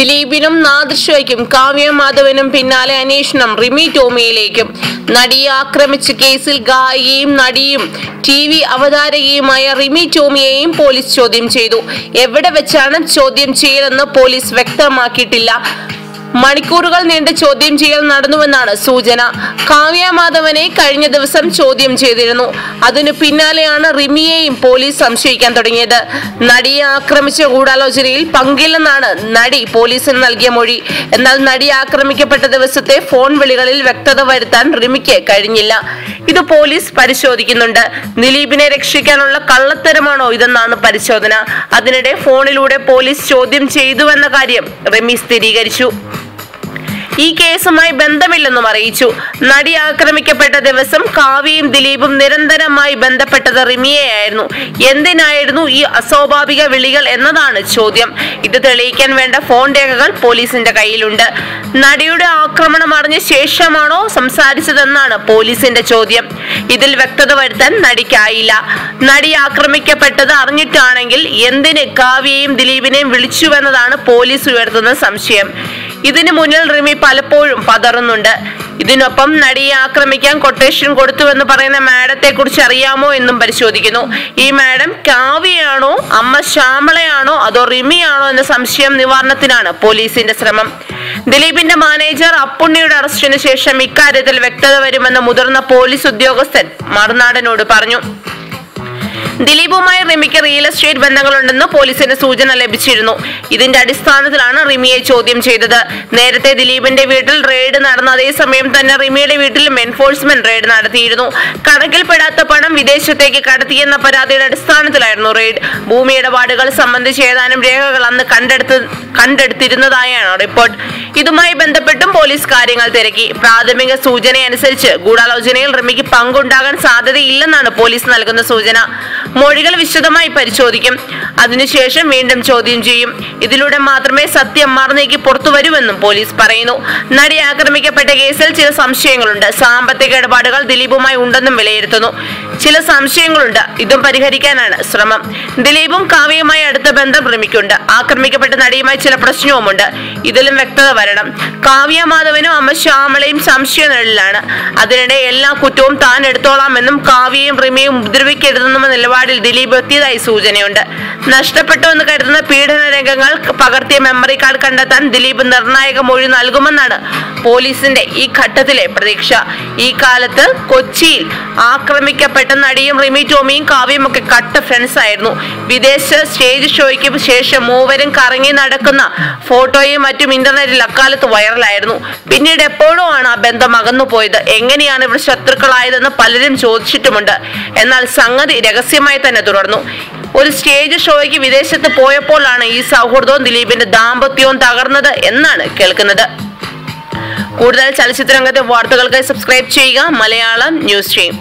ദിലീപിനും നാദൃശ്വയ്ക്കും കാവ്യ മാധവനും പിന്നാലെ അന്വേഷണം റിമി ടോമിയിലേക്കും. നടിയെ ആക്രമിച്ച കേസിൽ ഗായികയും നടിയും ടി വി അവതാരകയുമായ റിമി ടോമിയെയും പോലീസ് ചോദ്യം ചെയ്തു. എവിടെ വെച്ചാണ് ചോദ്യം ചെയ്യലെന്ന് പോലീസ് വ്യക്തമാക്കിയിട്ടില്ല. മണിക്കൂറുകൾ നീണ്ട ചോദ്യം ചെയ്യൽ നടന്നുവെന്നാണ് സൂചന. കാവ്യ മാധവനെ കഴിഞ്ഞ ദിവസം ചോദ്യം ചെയ്തിരുന്നു. അതിനു പിന്നാലെയാണ് റിമിയെയും പോലീസ് സംശയിക്കാൻ തുടങ്ങിയത്. നടിയെ ആക്രമിച്ച ഗൂഢാലോചനയിൽ പങ്കില്ലെന്നാണ് നടി പോലീസിന് നൽകിയ മൊഴി. എന്നാൽ നടി ആക്രമിക്കപ്പെട്ട ദിവസത്തെ ഫോൺ വിളികളിൽ വ്യക്തത വരുത്താൻ റിമിക്ക് കഴിഞ്ഞില്ല. ഇത് പോലീസ് പരിശോധിക്കുന്നുണ്ട്. ദിലീപിനെ രക്ഷിക്കാനുള്ള കള്ളത്തരമാണോ ഇതെന്നാണ് പരിശോധന. അതിനിടെ ഫോണിലൂടെ പോലീസ് ചോദ്യം ചെയ്തുവെന്ന കാര്യം റിമി സ്ഥിരീകരിച്ചു. ഈ കേസുമായി ബന്ധമില്ലെന്നും അറിയിച്ചു. നടി ആക്രമിക്കപ്പെട്ട ദിവസം കാവ്യയും ദിലീപും നിരന്തരമായി ബന്ധപ്പെട്ടത് റിമിയെയായിരുന്നു. എന്തിനായിരുന്നു ഈ അസ്വാഭാവിക വിളികൾ എന്നതാണ് ചോദ്യം. ഇത് തെളിയിക്കാൻ വേണ്ട ഫോൺ രേഖകൾ പോലീസിന്റെ കയ്യിലുണ്ട്. നടിയുടെ ആക്രമണം അറിഞ്ഞ ശേഷമാണോ സംസാരിച്ചതെന്നാണ് പോലീസിന്റെ ചോദ്യം. ഇതിൽ വ്യക്തത വരുത്താൻ നടിക്കായില്ല. നടി ആക്രമിക്കപ്പെട്ടത് അറിഞ്ഞിട്ടാണെങ്കിൽ എന്തിന് കാവ്യയും ദിലീപിനെയും വിളിച്ചുവെന്നതാണ് പോലീസ് ഉയർത്തുന്ന സംശയം. ഇതിനു മുന്നിൽ റിമി പലപ്പോഴും പതറുന്നുണ്ട്. ഇതിനൊപ്പം നടിയെ ആക്രമിക്കാൻ കൊട്ടേഷൻ കൊടുത്തുവെന്ന് പറയുന്ന മാഡത്തെ കുറിച്ച് അറിയാമോ എന്നും പരിശോധിക്കുന്നു. ഈ മാഡം കാവ്യയാണോ അമ്മ ശ്യാമളയാണോ അതോ റിമിയാണോ എന്ന സംശയം നിവാരണത്തിനാണ് പോലീസിന്റെ ശ്രമം. ദിലീപിന്റെ മാനേജർ അപ്പുണ്ണിയുടെ അറസ്റ്റിന് ശേഷം ഇക്കാര്യത്തിൽ വ്യക്തത വരുമെന്ന് മുതിർന്ന പോലീസ് ഉദ്യോഗസ്ഥൻ മറുനാടനോട് പറഞ്ഞു. ദിലീപുമായി റിമിക്ക് റിയൽ എസ്റ്റേറ്റ് ബന്ധങ്ങളുണ്ടെന്ന് പോലീസിന് സൂചന ലഭിച്ചിരുന്നു. ഇതിന്റെ അടിസ്ഥാനത്തിലാണ് റിമിയെ ചോദ്യം ചെയ്തത്. നേരത്തെ ദിലീപിന്റെ വീട്ടിൽ റെയ്ഡ് നടന്ന അതേസമയം തന്നെ റിമിയുടെ വീട്ടിലും എൻഫോഴ്സ്മെന്റ് റെയ്ഡ് നടത്തിയിരുന്നു. കണക്കിൽപ്പെടാത്ത പണം വിദേശത്തേക്ക് കടത്തിയെന്ന പരാതിയുടെ അടിസ്ഥാനത്തിലായിരുന്നു റെയ്ഡ് ഭൂമി ഇടപാടുകൾ സംബന്ധിച്ച് ഏതാനും രേഖകൾ അന്ന് കണ്ടെടുത്ത് കണ്ടെടുത്തിരുന്നതായാണ് റിപ്പോർട്ട് ഇതുമായി ബന്ധപ്പെട്ടും പോലീസ് കാര്യങ്ങൾ തിരക്കി. പ്രാഥമിക സൂചനയനുസരിച്ച് ഗൂഢാലോചനയിൽ റിമിക്ക് പങ്കുണ്ടാകാൻ സാധ്യതയില്ലെന്നാണ് പോലീസ് നൽകുന്ന സൂചന. മൊഴികൾ വിശദമായി പരിശോധിക്കും. അതിനുശേഷം വീണ്ടും ചോദ്യം ചെയ്യും. ഇതിലൂടെ മാത്രമേ സത്യം മറന്നേക്ക് പുറത്തു വരുമെന്നും പോലീസ് പറയുന്നു. നടി ആക്രമിക്കപ്പെട്ട കേസിൽ ചില സംശയങ്ങളുണ്ട്. സാമ്പത്തിക ഇടപാടുകൾ ദിലീപുമായി ഉണ്ടെന്നും വിലയിരുത്തുന്നു. ചില സംശയങ്ങളുണ്ട്. ഇതും പരിഹരിക്കാനാണ് ശ്രമം. ദിലീപും കാവ്യയുമായി അടുത്ത ബന്ധം റിമിക്കുണ്ട് ആക്രമിക്കപ്പെട്ട നടിയുമായി ചില പ്രശ്നവുമുണ്ട്. ഇതിലും വ്യക്തത വരണം. കാവ്യ മാധവനും അമ്മ ശ്യാമളയും സംശയ നിഴലിലാണ്. അതിനിടെ എല്ലാ കുറ്റവും താൻ എടുത്തോളാമെന്നും കാവ്യയും റിമയും ഉപദ്രവിക്കരുതെന്നും നിലപാടിൽ ദിലീപ് എത്തിയതായി സൂചനയുണ്ട്. നഷ്ടപ്പെട്ടു എന്ന് കരുതുന്ന പീഡന രംഗങ്ങൾ പകർത്തിയ മെമ്മറി കാർഡ് കണ്ടെത്താൻ ദിലീപ് നിർണായക മൊഴി നൽകുമെന്നാണ് പോലീസിന്റെ ഈ ഘട്ടത്തിലെ പ്രതീക്ഷ. ഈ കാലത്ത് കൊച്ചിയിൽ ആക്രമിക്കപ്പെട്ട നടിയും റിമി ടോമിയും കാവ്യയും ഒക്കെ കട്ട ഫ്രണ്ട്സ് ആയിരുന്നു. വിദേശ സ്റ്റേജ് ഷോയ്ക്ക് ശേഷം മൂവരും കറങ്ങി നടക്കുന്ന ഫോട്ടോയും മറ്റും ഇന്റർനെറ്റിൽ അക്കാലത്ത് വൈറലായിരുന്നു പിന്നീട് എപ്പോഴോ ആണ് ആ ബന്ധം അകന്നു പോയത്. എങ്ങനെയാണ് ഇവർ ശത്രുക്കളായതെന്ന് പലരും ചോദിച്ചിട്ടുമുണ്ട്. എന്നാൽ സംഗതി രഹസ്യമായി തന്നെ തുടർന്നു. ഒരു സ്റ്റേജ് ഷോയ്ക്ക് വിദേശത്ത് പോയപ്പോഴാണ് ഈ സൗഹൃദവും ദിലീപിന്റെ ദാമ്പത്യവും തകർന്നത് എന്നാണ് കേൾക്കുന്നത്. കൂടുതൽ ചലച്ചിത്രരംഗത്തെ വാർത്തകൾക്കായി സബ്സ്ക്രൈബ് ചെയ്യുക. Malayalam news stream